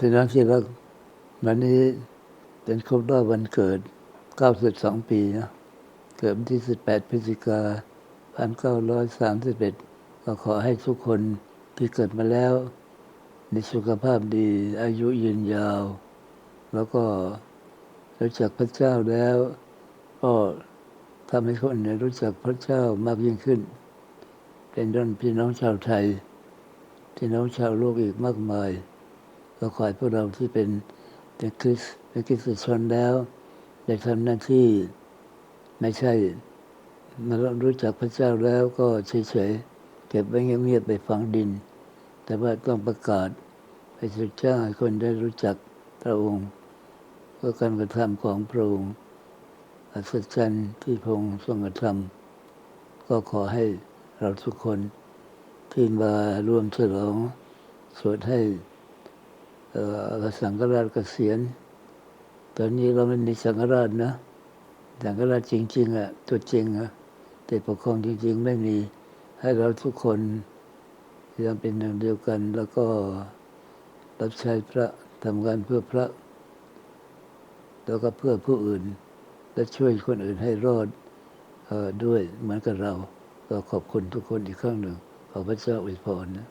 พี่น้องที่รักวันนี้เป็นครบรอบวันเกิด 92 ปีนะเกิดวันที่ 18 พฤศจิกา 1931 ก็ขอให้ทุกคนที่เกิดมาแล้ว มีสุขภาพดี อายุยืนยาว แล้วก็รู้จักพระเจ้าแล้ว ก็ทำให้คนอื่นรู้จักพระเจ้ามากยิ่งขึ้น เป็นด้นพี่น้องชาวไทย พี่น้องชาวโลกอีกมากมาย ก็ขอให้พวกเราที่เป็นเป็นคริสเป็นคริสตชนแล้วได้ทำหน้าที่ไม่ใช่มารู้จักพระเจ้าแล้วก็เฉยๆเก็บไว้เงียบๆไปฝังดิน แต่ว่าต้องประกาศไปสุดจ้าให้คนได้รู้จักพระองค์ ก็การกระทำของพระองค์อัศจรรย์ที่พระองค์ทรงกระทำก็ขอให้เราทุกคนที่มาร่วมฉลองสวดให้ สังฆราชเกษียณ ตอนนี้เราไม่มีสังฆราชนะ สังฆราชจริง ๆอะตัวจริงอะแต่ปกครองจริง ๆ ไม่มีให้เราทุกคนยังเป็นหนึ่งเดียวกัน แล้วก็รับใช้พระทำงานเพื่อพระ แล้วก็เพื่อผู้อื่น และช่วยคนอื่นให้รอดออด้วยเหมือนกับเรา ก็ขอบคุณทุกคนอีกครั้งหนึ่งขอพระเจ้าอวยพรนะ